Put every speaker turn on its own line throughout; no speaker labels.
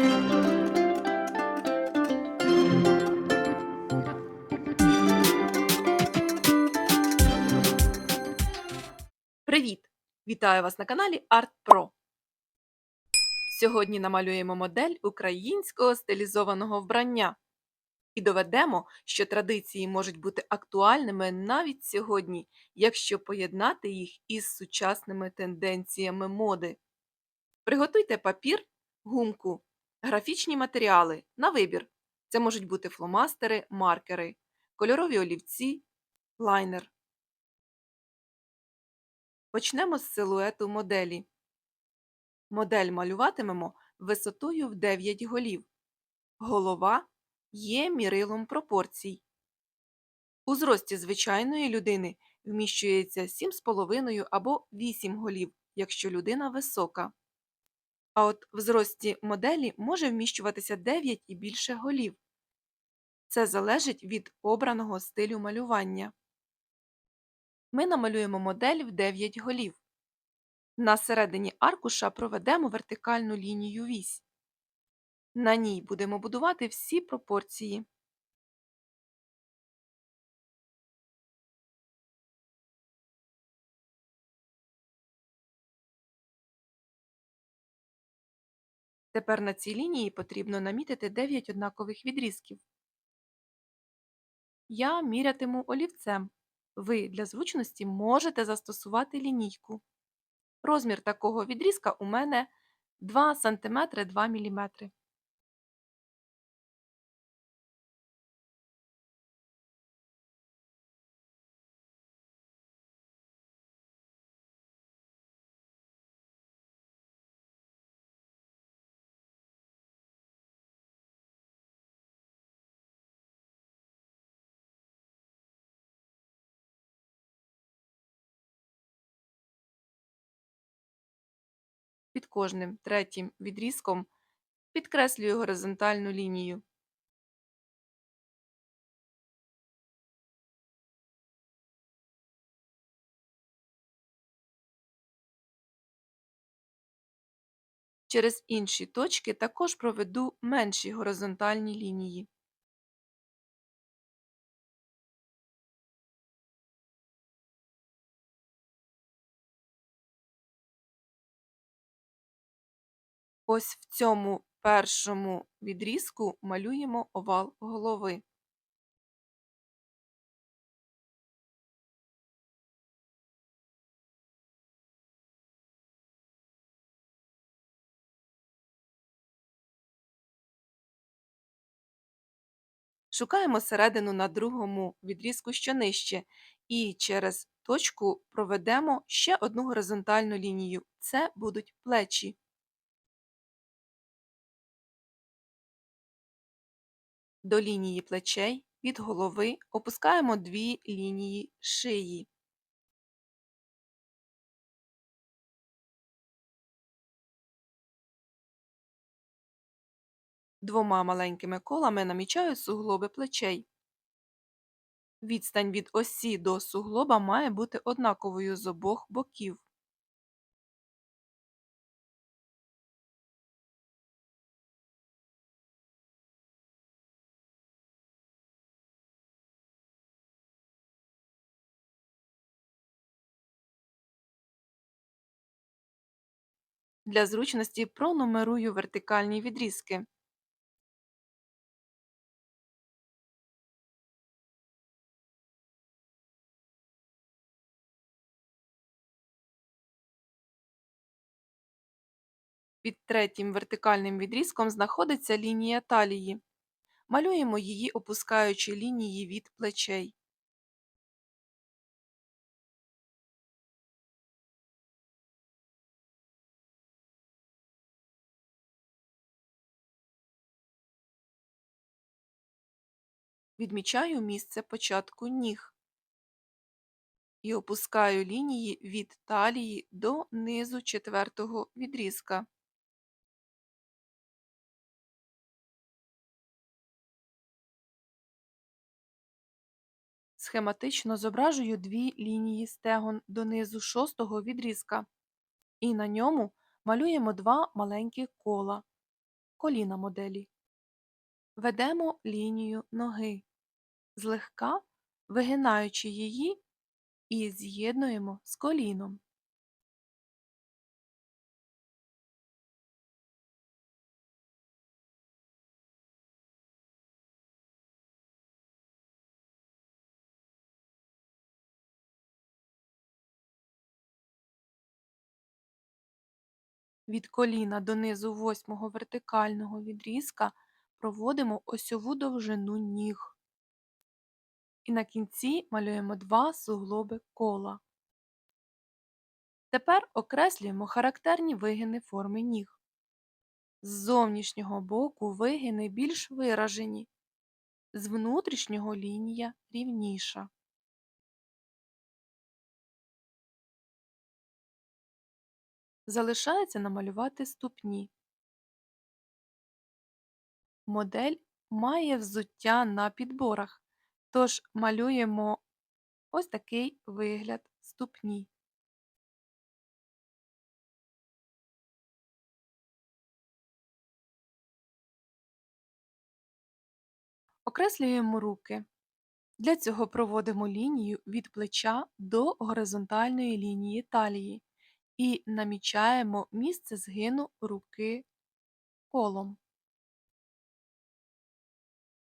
Привіт! Вітаю вас на каналі ArtPro. Сьогодні намалюємо модель українського стилізованого вбрання і доведемо, що традиції можуть бути актуальними навіть сьогодні, якщо поєднати їх із сучасними тенденціями моди. Приготуйте папір, гумку, графічні матеріали на вибір. Це можуть бути фломастери, маркери, кольорові олівці, лайнер. Почнемо з силуету моделі. Модель малюватимемо висотою в 9 голів. Голова є мірилом пропорцій. У зрості звичайної людини вміщується 7,5 або 8 голів, якщо людина висока. А от в зрості моделі може вміщуватися 9 і більше голів. Це залежить від обраного стилю малювання. Ми намалюємо модель в 9 голів. На середині аркуша проведемо вертикальну лінію вісь. На ній будемо будувати всі пропорції. Тепер на цій лінії потрібно намітити 9 однакових відрізків. Я мірятиму олівцем. Ви для зручності можете застосувати лінійку. Розмір такого відрізка у мене 2 см 2 мм. Під кожним третім відрізком підкреслюю горизонтальну лінію. Через інші точки також проведу менші горизонтальні лінії. Ось в цьому першому відрізку малюємо овал голови. Шукаємо середину на другому відрізку, що нижче, і через точку проведемо ще одну горизонтальну лінію. Це будуть плечі. До лінії плечей від голови опускаємо дві лінії шиї. Двома маленькими колами намічаю суглоби плечей. Відстань від осі до суглоба має бути однаковою з обох боків. Для зручності пронумерую вертикальні відрізки. Під третім вертикальним відрізком знаходиться лінія талії. Малюємо її, опускаючи лінії від плечей. Відмічаю місце початку ніг і опускаю лінії від талії до низу четвертого відрізка. Схематично зображую дві лінії стегон донизу шостого відрізка, і на ньому малюємо два маленькі кола. коліна моделі. Ведемо лінію ноги, злегка вигинаючи її і з'єднуємо з коліном. Від коліна до низу восьмого вертикального відрізка проводимо осьову довжину ніг. І на кінці малюємо два суглоби кола. Тепер окреслюємо характерні вигини форми ніг. З зовнішнього боку вигини більш виражені, з внутрішнього лінія рівніша. Залишається намалювати ступні. Модель має взуття на підборах, тож малюємо ось такий вигляд ступні. Окреслюємо руки. Для цього проводимо лінію від плеча до горизонтальної лінії талії і намічаємо місце згину руки колом.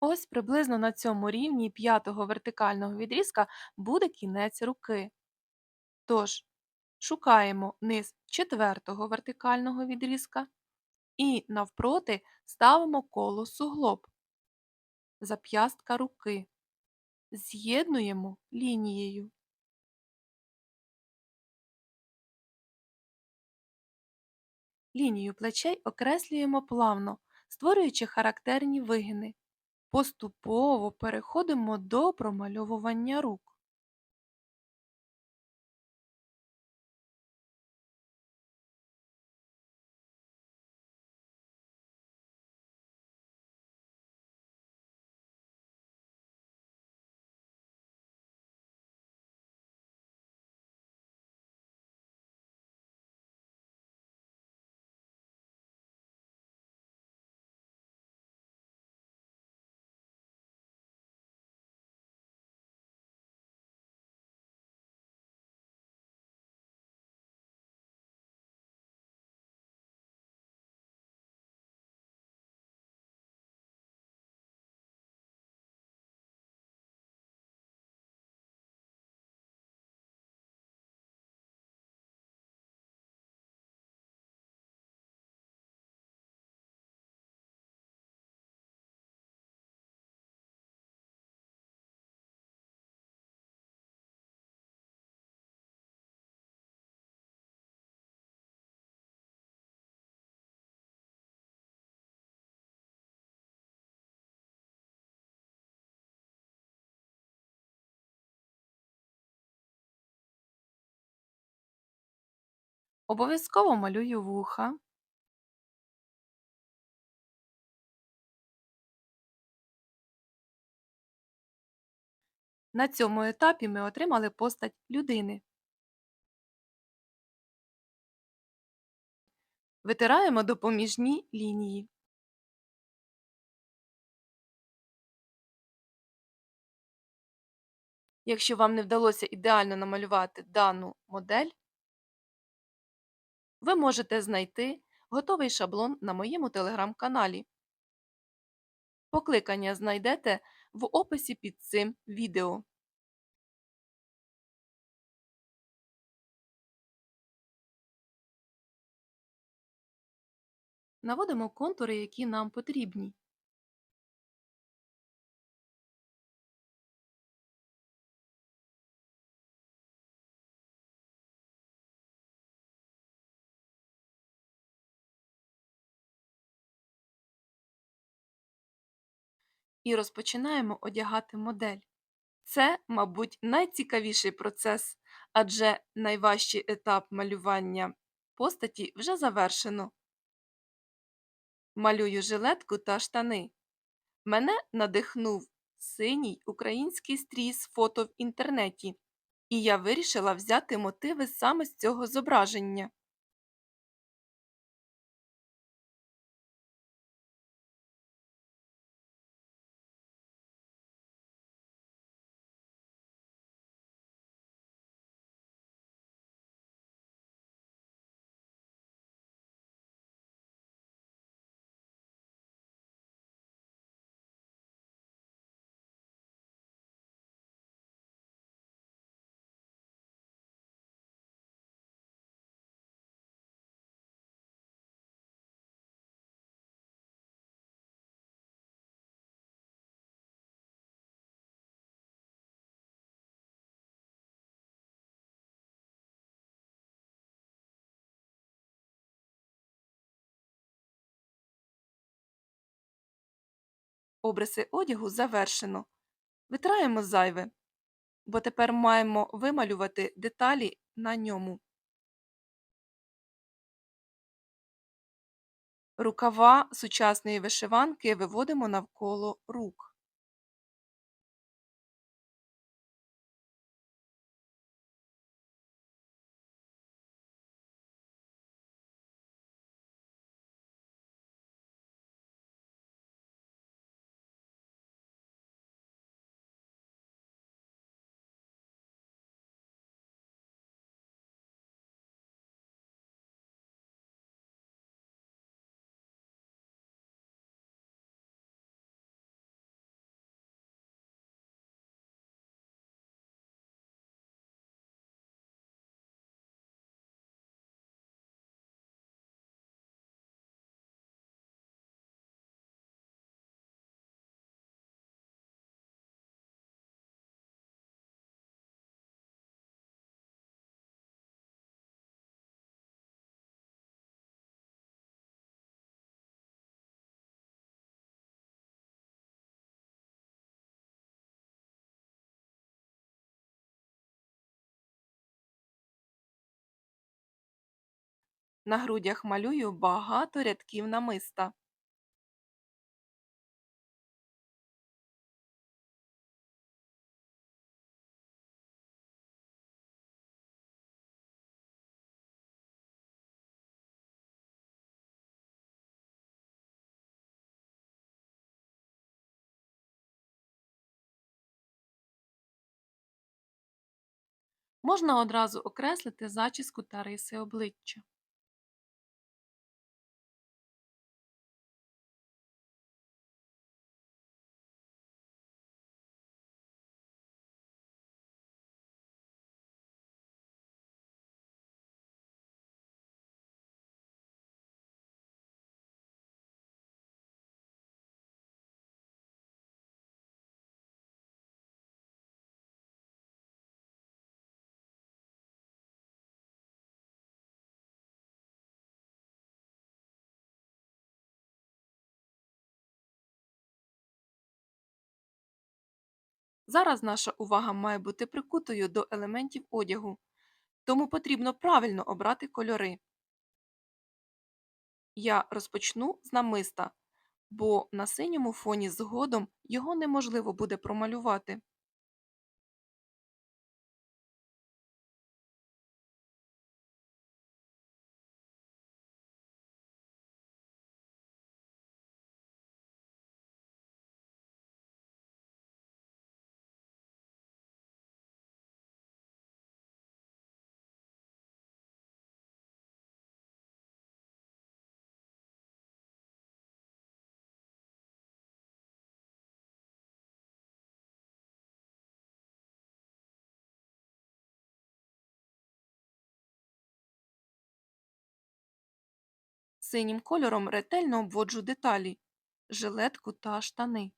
Ось приблизно на цьому рівні п'ятого вертикального відрізка буде кінець руки. Тож, шукаємо низ четвертого вертикального відрізка і навпроти ставимо коло суглоб, зап'ястка руки, з'єднуємо лінією. Лінію плечей окреслюємо плавно, створюючи характерні вигини. Поступово переходимо до промальовування рук. Обов'язково малюю вуха. На цьому етапі ми отримали постать людини. Витираємо допоміжні лінії. Якщо вам не вдалося ідеально намалювати дану модель, ви можете знайти готовий шаблон на моєму телеграм-каналі. Покликання знайдете в описі під цим відео. Наводимо контури, які нам потрібні. І розпочинаємо одягати модель. Це, мабуть, найцікавіший процес, адже найважчий етап малювання постаті вже завершено. Малюю жилетку та штани. Мене надихнув синій український стрій з фото в інтернеті, і я вирішила взяти мотиви саме з цього зображення. Обриси одягу завершено. Витираємо зайве, бо тепер маємо вималювати деталі на ньому. Рукава сучасної вишиванки виводимо навколо рук. На грудях малюю багато рядків намиста. Можна одразу окреслити зачіску та риси обличчя. Зараз наша увага має бути прикутою до елементів одягу, тому потрібно правильно обрати кольори. Я розпочну з намиста, бо на синьому фоні згодом його неможливо буде промалювати. Синім кольором ретельно обводжу деталі, жилетку та штани.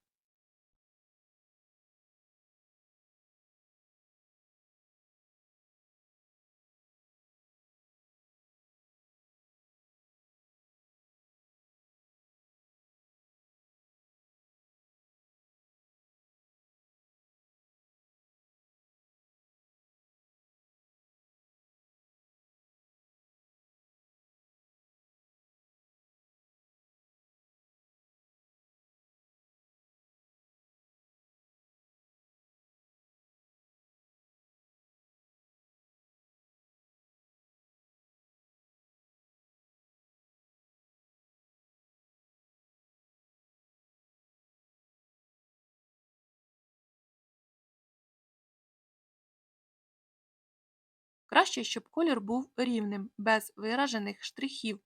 Краще, щоб колір був рівним, без виражених штрихів.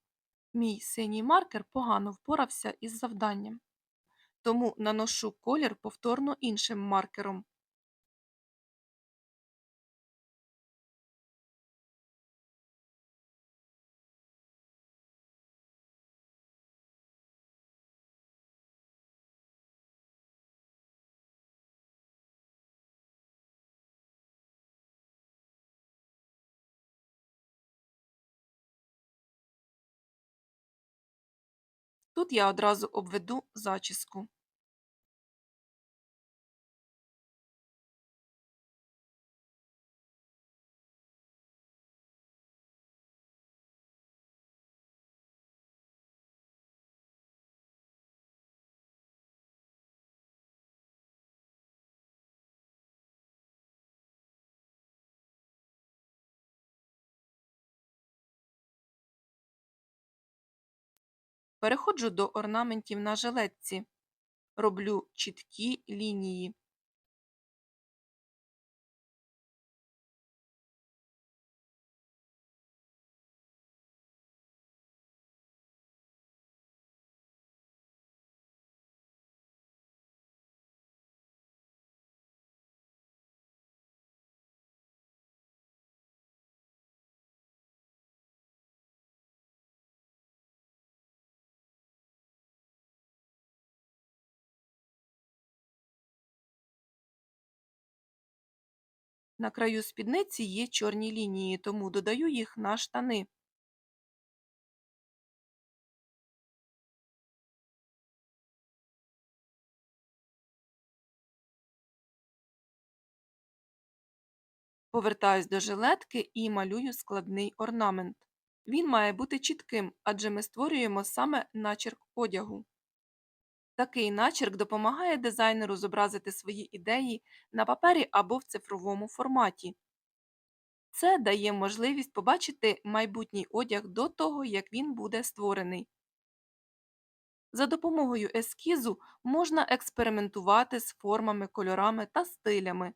Мій синій маркер погано впорався із завданням, тому наношу колір повторно іншим маркером. Тут я одразу обведу зачіску. Переходжу до орнаментів на жилетці. Роблю чіткі лінії. На краю спідниці є чорні лінії, тому додаю їх на штани. Повертаюсь до жилетки і малюю складний орнамент. Він має бути чітким, адже ми створюємо саме начерк одягу. Такий начерк допомагає дизайнеру зобразити свої ідеї на папері або в цифровому форматі. Це дає можливість побачити майбутній одяг до того, як він буде створений. За допомогою ескізу можна експериментувати з формами, кольорами та стилями.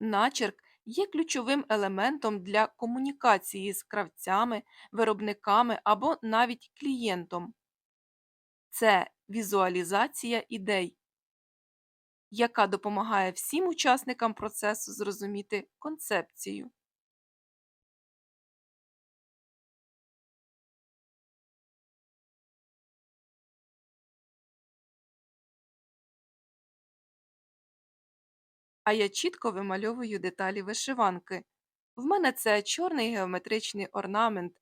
Начерк є ключовим елементом для комунікації з кравцями, виробниками або навіть клієнтом. Це візуалізація ідей, яка допомагає всім учасникам процесу зрозуміти концепцію. А я чітко вимальовую деталі вишиванки. В мене це чорний геометричний орнамент.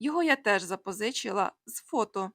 Його я теж запозичила з фото.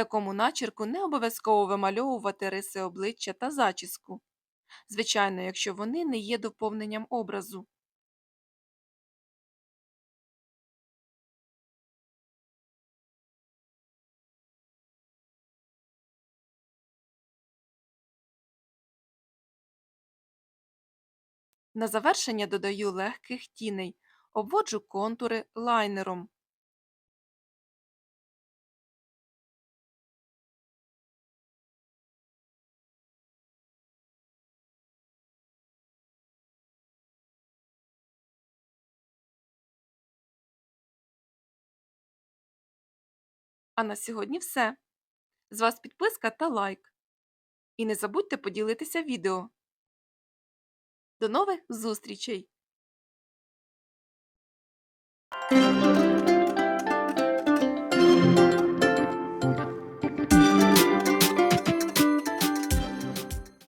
Такому начерку не обов'язково вимальовувати риси обличчя та зачіску. Звичайно, якщо вони не є доповненням образу. На завершення додаю легких тіней, обводжу контури лайнером. А на сьогодні все. З вас підписка та лайк. І не забудьте поділитися відео. До нових зустрічей!